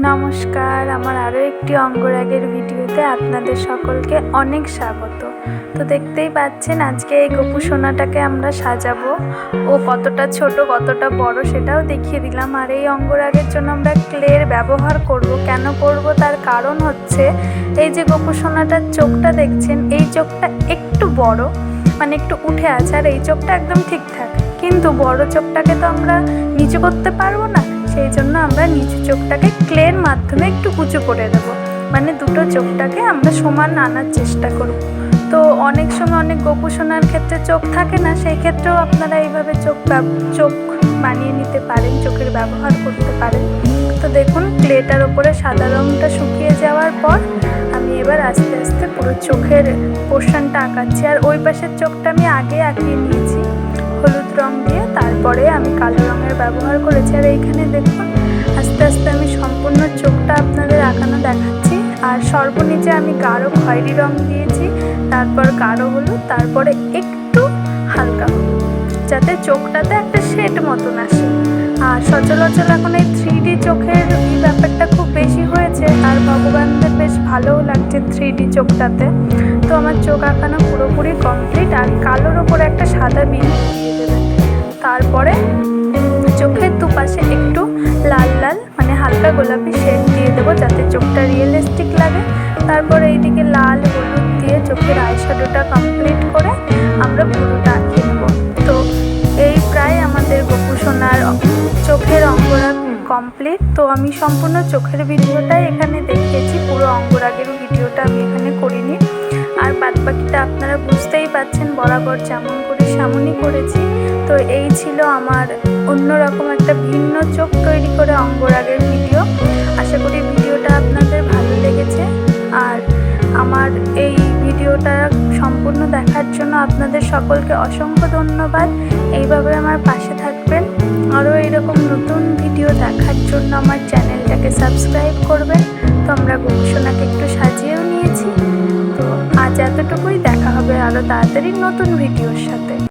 নমস্কার, আমার আরও একটি অঙ্গরাগের ভিডিওতে আপনাদের সকলকে অনেক স্বাগত। তো দেখতেই পাচ্ছেন, আজকে এই গপু সোনাটাকে আমরা সাজাবো। ও কতটা ছোট, কতটা বড় সেটাও দেখিয়ে দিলাম। আর এই অঙ্গরাগের জন্য আমরা ক্লের ব্যবহার করব। কেন করব? তার কারণ হচ্ছে, এই যে গপু সোনাটার চোখটা দেখছেন, এই চোখটা একটু বড় মানে একটু উঠে আছে, আর এই চোখটা একদম ঠিকঠাক। কিন্তু বড় চোখটাকে তো আমরা নিচু করতে পারব না। সেই জন্য আমরা নিচু চোখটাকে ক্লের মাধ্যমে একটু উঁচু করে দেব। মানে দুটো চোখটাকে আমরা সমান আনার চেষ্টা করব। তো অনেক সময় অনেক গোপু সোনার ক্ষেত্রে চোখ থাকে না, সেই ক্ষেত্রেও আপনারা এইভাবে চোখ চোখ বানিয়ে নিতে পারেন, চোখের ব্যবহার করতে পারেন। তো দেখুন ক্লেটার ওপরে সাদা রঙটা শুকিয়ে যাওয়ার পর আমি এবার আস্তে আস্তে পুরো চোখের পোর্শনটা আঁকাচ্ছি। আর ওই পাশের চোখটা আমি আগে আঁকিয়ে নিয়েছি। হলুদ রং দিয়ে, তারপরে আমি কালো ব্যবহার করেছি আর এইখানে দেখুন, আস্তে আস্তে আমি সম্পূর্ণ চোখটা আপনাদের আঁকানো দেখাচ্ছি। আর সর্বনিচে আমি গাঢ় খয়েরি রং দিয়েছি, তারপর গাঢ় হলুদ, তারপরে একটু হালকা হলুদ, যাতে চোখটাতে একটা শেড মতন আসে। আর সচরাচর এখন এই থ্রি ডি চোখের এই ব্যাপারটা খুব বেশি হয়েছে, আর ভগবানদের বেশ ভালোও লাগছে থ্রি ডি চোখটাতে। তো আমার চোখ আঁকানো পুরোপুরি কমপ্লিট আর কালোর ওপর একটা সাদা বিল গোলাপি শেড দিয়ে দেবো, যাতে চোখটা রিয়েলিস্টিক লাগে। তারপর এইদিকে লাল হলুদ দিয়ে চোখের আইশ্যাডোটা কমপ্লিট করে আমরা পুরোটা আঁকিয়ে নেব। তো এই প্রায় আমাদের গোপু সোনার চোখের অঙ্গরাগ কমপ্লিট তো আমি সম্পূর্ণ চোখের ভিডিওটাই এখানে দেখিয়েছি, পুরো অঙ্গরাগের ভিডিওটা আমি এখানে করিনি। আর বাদ বাকিটা আপনারা বুঝতেই পাচ্ছেন, বরাবর যেমন করি সেমনই করেছি। তো এই ছিল আমার অন্যরকম একটা ভিন্ন চোখ তৈরি করে অঙ্গরাগের ভিডিও। দেখার জন্য আপনাদের সকলকে অসংখ্য ধন্যবাদ। এইভাবে আমার পাশে থাকবেন। আরও এরকম নতুন ভিডিও দেখার জন্য আমার চ্যানেলটাকে সাবস্ক্রাইব করবেন। তো আমরা গবেষণাকে একটু সাজিয়েও নিয়েছি। তো আজ এতটুকুই। দেখা হবে আরও তাড়াতাড়ি নতুন ভিডিওর সাথে।